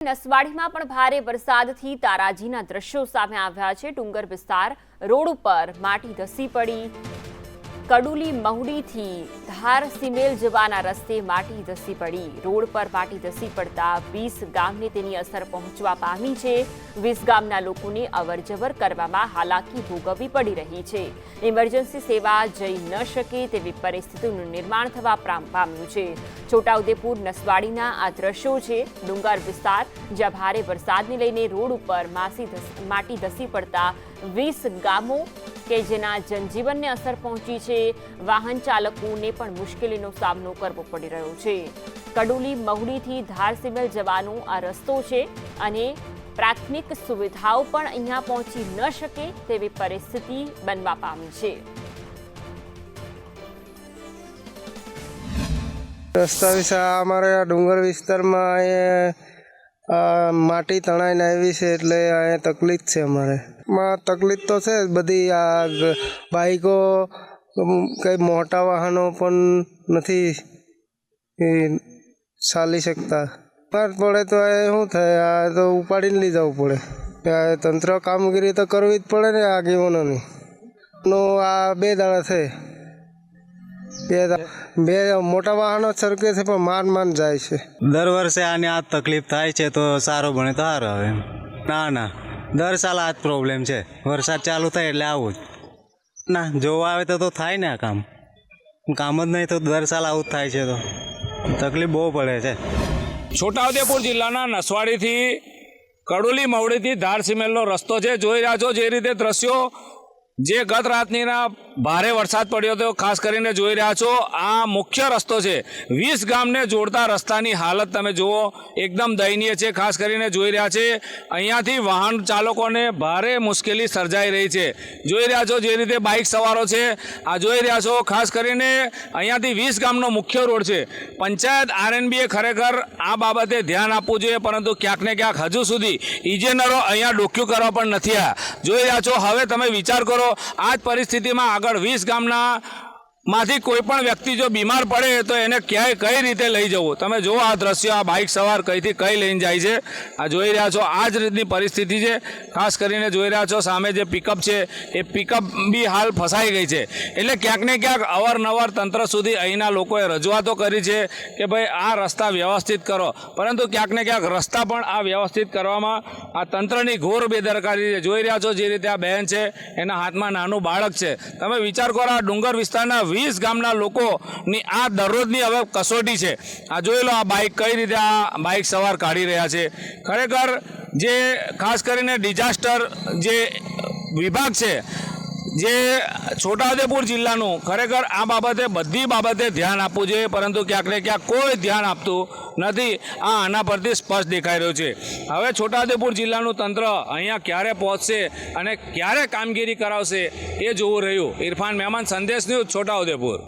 નસવાડીમાં પણ ભારે વરસાદથી તારાજીના દ્રશ્યો સામે આવ્યા છે. ડુંગર વિસ્તાર રોડ ઉપર માટી ધસી પડી. કડુલી મહુડીથી ધાર સિમેલ જવાના રસ્તે માટી ધસી પડી. રોડ પર માટી ધસી પડતા વીસ ગામને તેની અસર પહોંચવા પામી છે. વીસ ગામના લોકોને અવરજવર કરવામાં હાલાકી ભોગવવી પડી રહી છે. ઇમરજન્સી સેવા જઈ ન શકે તેવી પરિસ્થિતિનું નિર્માણ થવા પામ્યું છે. છોટાઉદેપુર, નસવાડીના આ દ્રશ્યો છે. ડુંગર વિસ્તાર, જ્યાં ભારે વરસાદને લઈને રોડ ઉપર માસી માટી ધસી પડતા વીસ ગામો કે જેના જનજીવનને અસર પહોંચી છે, વાહન ચાલકોને પણ મુશ્કેલીનો સામનો કરવો પડી રહ્યો છે. કડુલી મહુડીથી ધારસિમલ જવાનો આ રસ્તો છે અને પ્રાથમિક સુવિધાઓ પણ અહીંયા પહોંચી ન શકે તેવી પરિસ્થિતિ બનવા પામી છે. રસ્તા વિશે અમારે ડુંગર વિસ્તારમાં આ માટી તણાઈને આવી છે એટલે અહીંયા તકલીફ છે અમારે. માં તકલીફ તો છે બધી. આ બાઈકો કંઈ મોટા વાહનો પણ નથી એ ચાલી શકતા. પાર પડે તો એ શું થાય? આ તો ઉપાડીને લઈ જવું પડે. આ તંત્ર કામગીરી તો કરવી જ પડે ને આગેવાનોની. નો આ બે દાડા છે. બે બે મોટા વાહનો સરકે છે પણ માન માન જાય છે. દર વર્ષે આની આ તકલીફ થાય છે તો સારો ભણે તો સારો હવે ના ના. દર સાલ આ જ પ્રોબ્લેમ છે. વરસાદ ચાલુ થાય એટલે આવું જ. ના જોવા આવે તો તો થાય ને આ કામ. કામ જ નહીં તો દર સાલ આવું જ થાય છે તો. તકલીફ બહુ પડે છે. છોટાઉદેપુર જિલ્લાના નસવાડીથી કડોલી મવડીથી ધાર સિમેલનો રસ્તો છે. જોઈ રહ્યા છો જે રીતે દ્રશ્યો જે ગત રાતનીના ભારે વરસાદ પડ્યો હતો. ખાસ કરીને જોઈ રહ્યા છો, આ મુખ્ય રસ્તો છે. વીસ ગામને જોડતા રસ્તાની હાલત તમે જુઓ, એકદમ દયનીય છે. ખાસ કરીને જોઈ રહ્યા છે, અહીંયાથી વાહન ચાલકોને ભારે મુશ્કેલી સર્જાઈ રહી છે. જોઈ રહ્યા છો જે રીતે બાઇક સવારો છે. આ જોઈ રહ્યા છો, ખાસ કરીને અહીંયાથી વીસ ગામનો મુખ્ય રોડ છે. પંચાયત આરએનબીએ ખરેખર આ બાબતે ધ્યાન આપવું જોઈએ, પરંતુ ક્યાંક ને ક્યાંક હજુ સુધી ઇજનેરો અહીંયા ડોક્યુ કરવા પણ નથી આવ્યા. જોઈ રહ્યા છો, હવે તમે વિચાર કરો, આ જ પરિસ્થિતિમાં આગળ વીસ ગામના માંથી કોઈ પણ વ્યક્તિ જો બીમાર પડે તો એને ક્યાંય કઈ રીતે લઈ જવું? તમે જુઓ આ દ્રશ્ય, આ બાઇક સવાર કઈથી કઈ લઈને જાય છે. આ જોઈ રહ્યા છો, આ જ રીતની પરિસ્થિતિ છે. ખાસ કરીને જોઈ રહ્યા છો, સામે જે પિકઅપ છે, એ પિકઅપ બી હાલ ફસાઈ ગઈ છે. એટલે ક્યાંક ને ક્યાંક અવારનવાર તંત્ર સુધી અહીંના લોકોએ રજૂઆતો કરી છે કે ભાઈ, આ રસ્તા વ્યવસ્થિત કરો. પરંતુ ક્યાંક ને ક્યાંક રસ્તા પણ આ વ્યવસ્થિત કરવામાં આ તંત્રની ઘોર બેદરકારી જોઈ રહ્યા છો જે રીતે આ બહેન છે, એના હાથમાં નાનું બાળક છે. તમે વિચાર કરો, આ ડુંગર વિસ્તારના વીસ ગામના લોકોની આ દરરોજની હવે કસોટી છે. આ જોઈ લો આ બાઇક કઈ રીતે આ બાઇક સવાર કાઢી રહ્યા છે. ખરેખર જે ખાસ કરીને ડિઝાસ્ટર જે વિભાગ છે જે છોટાઉદેપુર જિલ્લાનું ખરેખર આ બાબતે બધી બાબતે ધ્યાન આપવું જોઈએ, પરંતુ ક્યાંક ને ક્યાંક કોઈ ધ્યાન આપતું નથી. આ આના પરથી સ્પષ્ટ દેખાઈ રહ્યું છે. હવે છોટાઉદેપુર જિલ્લાનું તંત્ર અહીંયા ક્યારે પહોંચશે અને ક્યારે કામગીરી કરાવશે એ જોવું રહ્યું. ઇરફાન મહેમાન, સંદેશ ન્યૂઝ છોટાઉદેપુર.